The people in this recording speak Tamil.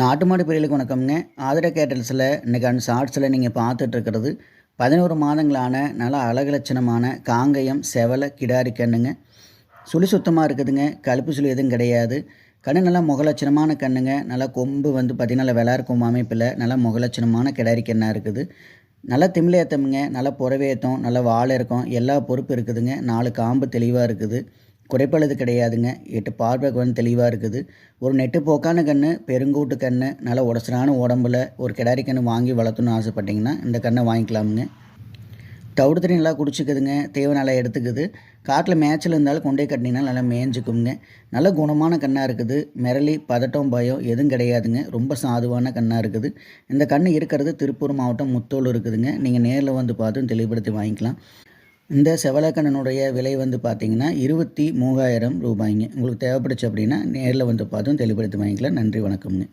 நாட்டு மாடு பிரியலுக்கு வணக்கம்ங்க. ஆதர கேட்டல்ஸில் இன்றைக்கான ஷார்ட்ஸில் நீங்கள் பார்த்துட்ருக்கிறது பதினோரு மாதங்களான நல்ல அழகுலட்சணமான காங்கயம் செவலை கிடாரி கண்ணுங்க. சுழி சுத்தமாக இருக்குதுங்க. கழுப்பு சுழி எதுவும் கிடையாது. கண்ணு நல்லா முகலட்சணமான கண்ணுங்க. நல்லா கொம்பு வந்து பார்த்திங்கன்னா நல்லா வெளார் அமைப்பில் நல்லா முகலட்சணமான கிடாரி கண்ணாக இருக்குது. நல்லா திமிலேத்தமுங்க நல்லா புறவேத்தம் நல்லா வாழை இருக்கும். எல்லா பொறுப்பு இருக்குதுங்க. நாலு காம்பு தெளிவாக இருக்குது. குறைப்பளது கிடையாதுங்க. எட்டு பார்வைக்கு வந்து தெளிவாக இருக்குது. ஒரு நெட்டு போக்கான கன்று பெருங்கூட்டு கன்று நல்ல உடசலான உடம்புல ஒரு கிடாரி கன்று வாங்கி வளர்த்தணும்னு ஆசைப்பட்டீங்கன்னா இந்த கன்றை வாங்கிக்கலாமுங்க. தவிடு தண்ணி நல்லா குடிச்சிக்குதுங்க. தேவை நல்லா எடுத்துக்குது. காட்டில் மேய்ச்சல் இருந்தாலும் கொண்டே கட்டினீங்கன்னா நல்லா மேய்ஞ்சிக்குங்க. நல்ல குணமான கண்ணாக இருக்குது. மிரளி பதட்டம் பயம் எதுவும் கிடையாதுங்க. ரொம்ப சாதுவான கண்ணாக இருக்குது. இந்த கன்று இருக்கிறது திருப்பூர் மாவட்டம் முத்தோல் இருக்குதுங்க. நீங்கள் நேரில் வந்து பார்த்து தெளிவுபடுத்தி வாங்கிக்கலாம். இந்த செவலக்கண்ணனுடைய விலை வந்து பார்த்தீங்கன்னா இருபத்தி மூவாயிரம் ரூபாய்ங்க. உங்களுக்கு தேவைப்படுச்சு அப்படின்னா நேரில் வந்து பார்த்தும் தெளிவுபடுத்தி வாங்கிக்கலாம். நன்றி வணக்கம்ங்க.